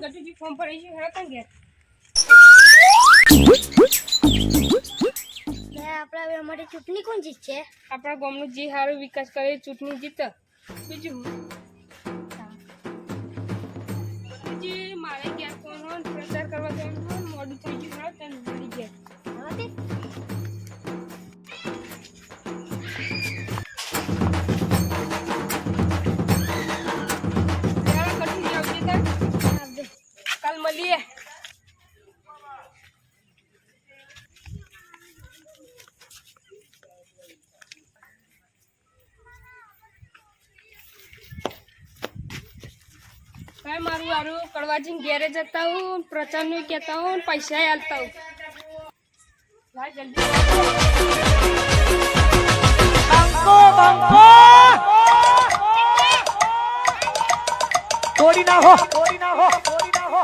ને ગટુજી ફોર્મ ભરાઈ છે હેડો તને ઘેર. આપણા હવે અમારી ચૂંટણી કોણ જીતશે? આપણા ગામનું જે સારું વિકાસ કરે ચૂંટણી જીત. બીજું ભાઈ મારું હારું કડવાજી ઘેરે જતા હું પ્રચારનું કહેતા હું પૈસા હાલતા હું. તોડી નાખો તોડી નાખો તોડી નાખો.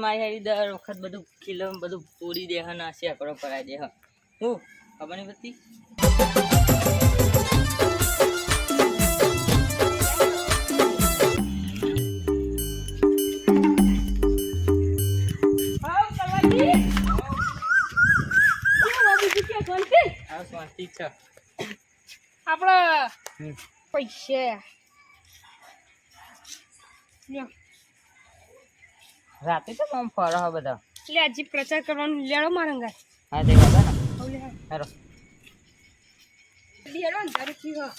મારી હારી દર વખત બધું ખીલો બધું પૂરી દેહ ના નાસી આપણો કરાવી દેહ હું? ખબર નહીં પડતી? આપણા. પૈસા. રાતે તો આમ ફરો હા બધા? એટલે આજે પ્રચાર કરવાનું લેડો મારંગા હા તે બાબા ને? હેરો. લેડો ને તારું થયું હા.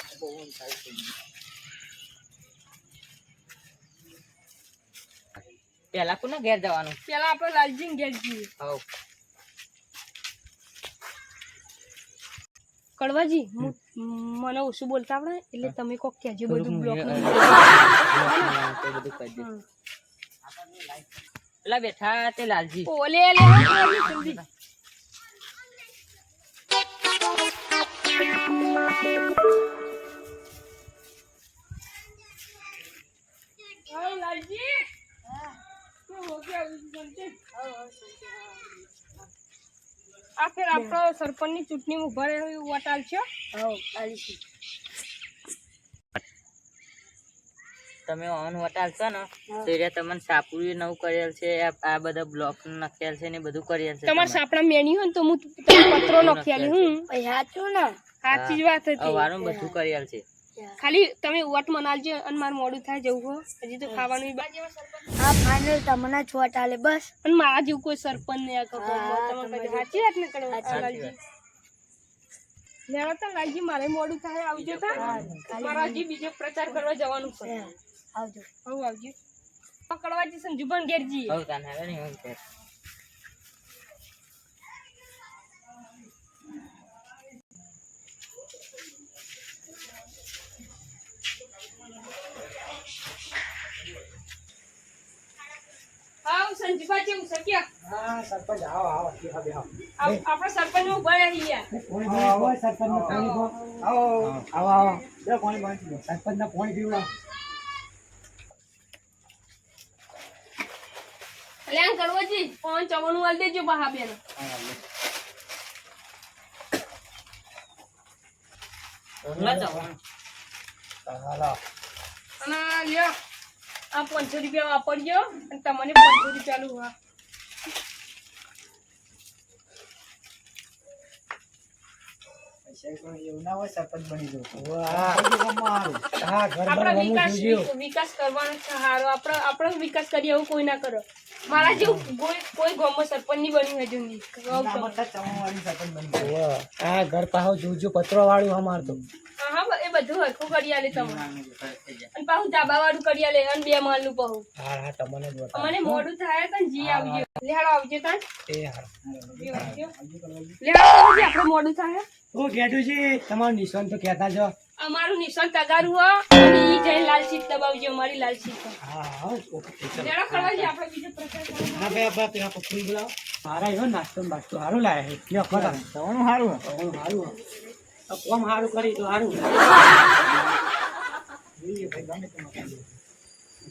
પેલા કોના ઘેર જવાનું? પેલા આપણે લાલજી ઘેર જઈએ. હવ. કડવાજી હું મને ઓછું બોલતા આવડે એટલે તમે કોક કહેજો બધું બ્લોક પેલા બેઠા તે લાલજી. ઓલે લે હા, લાલજી. શું હો ગયા? આ ફેર આપણો સરપંચની ચૂંટણી ઊભા રહ્યો વોટ આલશો હઉ, તમે ઓન વટાલ છો ને તો એ તમને સાપુરી નવું કરેલ છે આ- બધા બ્લોક નખેલ છે ને બધું કરેલ છે તમારે. સાપડા મેન્યુ હોય ને તો હું તમને પત્રો નખેલી હું. સાચું ને? સાચી જ વાત હતી. વારું બધું કરેલ છે. ખાલી તમે વોટ મનાલજો અને મારું મોડું થાય જવું હો. હજી તો ખાવાનું બાકી. ફાઇનલ તમને જ વોટ આલે બસ. અને મારા જેવું કોઈ સરપંચ ને આ હા, તમે સાચી વાત ને કરો લાલજી. લેવા તો લાલજી મારે મોડું થાય આવજો તા. મારા હજી બીજો પ્રચાર કરવા જવાનું છે. આવજો. હું આવજો. પકડવાજી સંજુબન ઘેરજી. હવ સંજુબા જેવું શક્યા હા સરપંચ ચવાનું વાલ દેજો બહા બેન. અને લ્યો આ પાંચસો રૂપિયા વાપરજો અને તમને પાંચસો રૂપિયા લું હા વિકાસ કરવાનો છે હારો. આપણો આપણો વિકાસ કરીએ એવું કોઈ ના કરો. મારા જેવું કોઈ કોઈ ગામમાં સરપંચ નહીં બન્યું હજુ નહીં ના, જવું. ઘર પાહો જોજો પત્રો વાળું અમાર તો. હા હા એ બધું હરખું કરી આલે તમે. અને પાછું ધાબા વાળું કરી આલે અને બે માળનું પાછું હા હા તમને જ. મને મોડું થાય તો જી આવજો. લેહાડો આવજો તાન એ હા લેહાડો આવજો, આપણે મોડું થાય. ઓ ગેડુજી તમારું નિશાન તો કહેતા જો અમારું નિશાન તગારું હો અને ઈ જઈ લાલ સીટ દબાવજો મારી લાલ સીટ હા. હા ઓકે લેહાડો ખવડાવજો, આપણે બીજો પ્રકાર. હા બે બે પેલા પકડી બોલાવ મારા એવો નાસ્તો બાસ્તો સારું લાવે છે. લ્યો ખરા તવાનું સારું તવાનું સારું આ કોમ સારું કરી તો સારું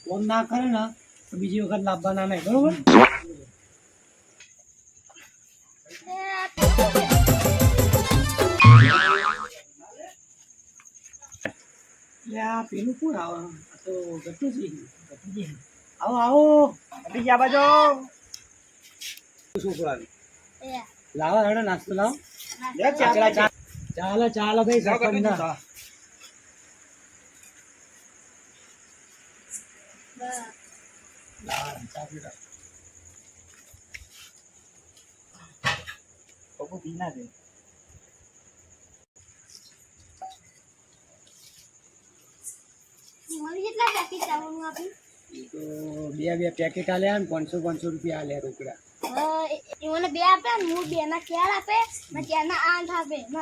કોમ ના કરે ને બીજી વખત લાવવાના નહીં બરોબર? એટલે આ પેલું કોણ આવે? આ તો ગટુજી ગટુજી આવો આવો. ગટુજી આ બાજુ શું લાવો હેડો નાસ્તો લાવો. ચાલો. ચાલો ચાલો ચાલો ભાઈ સરપંચ પીના દે. મને તો બે બે પેકેટ આલ્યા ને પાંચસો પાંચસો રૂપિયા આલ્યા રોકડા. મને બે આપે ને હું બે ના ચાર આપે. ને ચાર ના આઠ આપે ને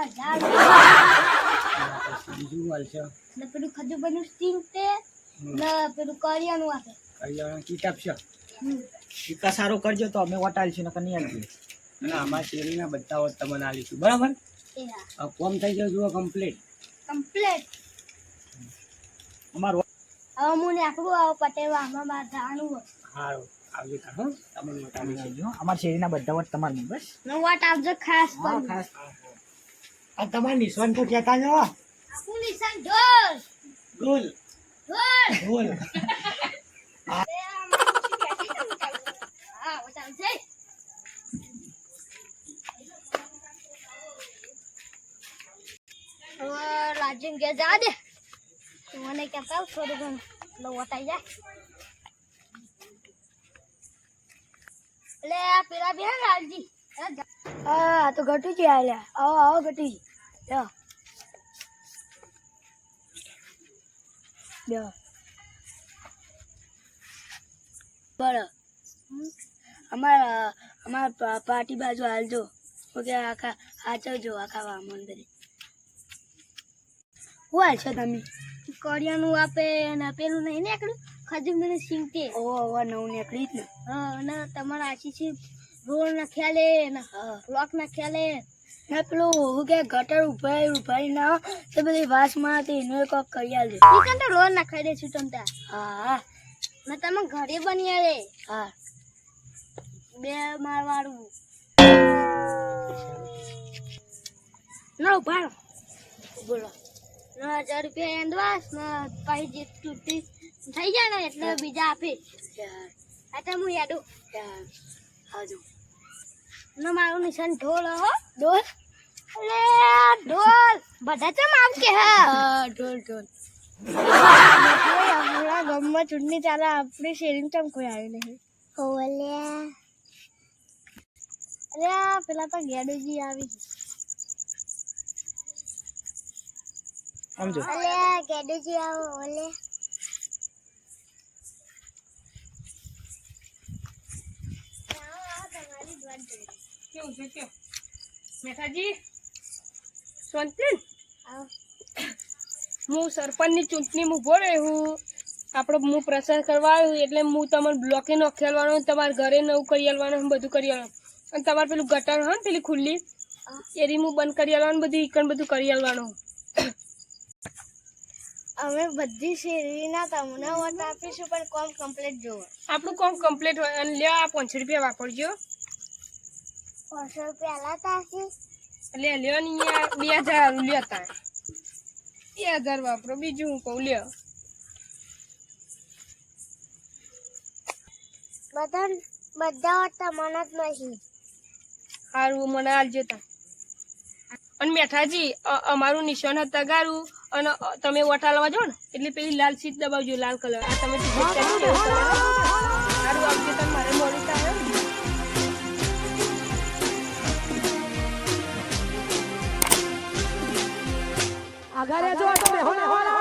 બીજું હાલશે ને પેલું ખજૂરભાઈનું સ્ટીમ તે ને પેલું કરિયાનું આપે. કલ્યાણ કીટ આપશે હમ. સારો કરજો તો અમે વટાડીશું નકર નહીં આલશું અને અમારા શેરીના બધા તમને આલીશું બરાબર? કોમ થઈ ગયો જુઓ કમ્પ્લીટ કમ્પ્લેટ અમારું હવે હું નાખવું આવો પટેવા આમાં મારે જવાનું સારું આવજો તાર હો. તમને વટાડીશું અમારા શેરીના બધા વટ તમારે બસ. વોટ ખાસ પણ. ખાસ. આ તમારે નિશાન તો કહેતા જ હો નિશાન? ઢોલ ગોલ ગોલ એ આ મારું શું કહેતી તમે ચાલો. હા વટાવ છે હવે રાજન કે જા દે. મને કહેતા આવ થોડું ઘણું. આ પેલા બે લાલજી. હા, તો ઘટુજી આલ્યા. આવો આવો ઘટુજી લ્યો લ્યો બરાબર અમારા અમારા પાર્ટી બાજુ હાલજો ઓકે, આખા હાચવજો આખા મંદિરે શું હાલશો તમે? કરિયાનું આપે અને પેલું નહીં નીકળ્યું? ખજૂર મને સિંગતે ઓ હવે નવું નીકળી જ ને. હા અને તમારા આશી છે રોડ ના ખ્યાલે ને બ્લોક ના ખ્યાલે ને પેલું હું કે ગટર ઉભાઈ ઉભાઈ ના તે બધી વાસમાં તે એનો કોક કરી આલજો ચિકન તો રોડ નાખાઈ દેશું તમ તાર હા. ને તમે ઘરે બની રે? હા. બે મારવાળું ના ઊભા બોલો. ના હજાર રૂપિયા એન્ડવાસ ને પછી જે તૂટી થઈ જાય ને એટલે બીજા આપે. આ તો હું યાદું. હાજુ ને મારું નિશાન ઢોલ હો. ઢોલ. અલે ઢોલ. બધા ચમ આમ કે હા ઢોલ ઢોલ. હમણાં ગામમાં ચૂંટણી ચાલે આપણી શેરીમાં ચમ કોઈ આવ્યું નહીં. ઓલ્યા અરે પેલા તો ગેડુજી આવી સમજો. અલે ગેડુજી આવો ઓલે કેવું છે મેઠાજી શાંતિ હું સરપંચની ચૂંટણી ઊભો રહ્યો આપણે હું પ્રચાર કરવા આવ્યો એટલે હું તમને બ્લોકે નોખી તમારે તમારા ઘરે નવું કરી આવવાનું બધું કરી આલવાનું. અને તમારે પેલું ગટર હોય ને પેલી ખુલ્લી એરી હું બંધ કરી આલવાનું બધું ઈકણ બધું કરી આલવાનું. અમે બધી શેરીના તમને વોટ આપીશું પણ કોમ કમ્પ્લીટ જોવો. આપણું કોમ કમ્પ્લીટ હોય અને લ્યો આ પાંચસો રૂપિયા વાપરજો. પાંચસો રૂપિયા લાતા એટલે લ્યો ને બે હજાર લ્યો તા બે હજાર વાપરો બીજું હું કહું લ્યો. બધા બધા વોટ તમને જ નહીં સારું મને આલજો તા અને મેઠાજી અમારું નિશાન હતા ગારું. અને તમે વટાલવા જાઓ ને, એટલે પેલી લાલ સીટ દબાવજો, લાલ કલર. આ તમે સારું, આવજો તમે, મારે મોડી આગળ